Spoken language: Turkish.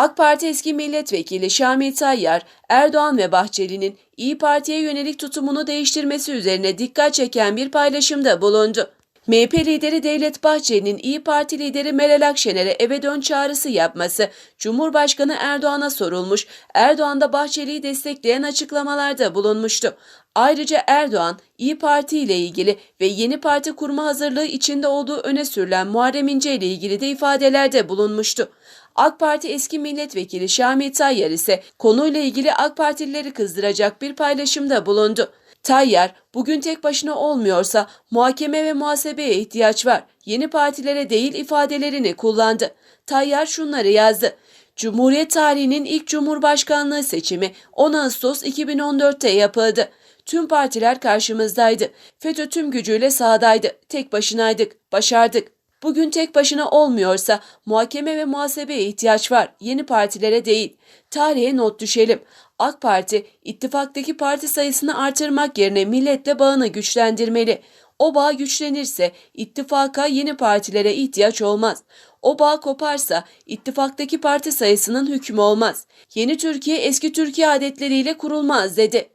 AK Parti eski milletvekili Şamil Tayyar, Erdoğan ve Bahçeli'nin İyi Parti'ye yönelik tutumunu değiştirmesi üzerine dikkat çeken bir paylaşımda bulundu. MHP lideri Devlet Bahçeli'nin İyi Parti lideri Meral Akşener'e eve dön çağrısı yapması Cumhurbaşkanı Erdoğan'a sorulmuş, Erdoğan da Bahçeli'yi destekleyen açıklamalarda bulunmuştu. Ayrıca Erdoğan, İyi Parti ile ilgili ve yeni parti kurma hazırlığı içinde olduğu öne sürülen Muharrem İnce ile ilgili de ifadelerde bulunmuştu. AK Parti eski milletvekili Şamil Tayyar ise konuyla ilgili AK Partilileri kızdıracak bir paylaşımda bulundu. Tayyar, bugün tek başına olmuyorsa muhakeme ve muhasebeye ihtiyaç var. Yeni partilere değil ifadelerini kullandı. Tayyar şunları yazdı. Cumhuriyet tarihinin ilk cumhurbaşkanlığı seçimi 10 Ağustos 2014'te yapıldı. Tüm partiler karşımızdaydı. FETÖ tüm gücüyle sahadaydı. Tek başınaydık. Başardık. Bugün tek başına olmuyorsa muhakeme ve muhasebeye ihtiyaç var. Yeni partilere değil. Tarihe not düşelim. AK Parti ittifaktaki parti sayısını artırmak yerine milletle bağını güçlendirmeli. O bağ güçlenirse ittifaka yeni partilere ihtiyaç olmaz. O bağ koparsa ittifaktaki parti sayısının hükmü olmaz. Yeni Türkiye eski Türkiye adetleriyle kurulmaz dedi.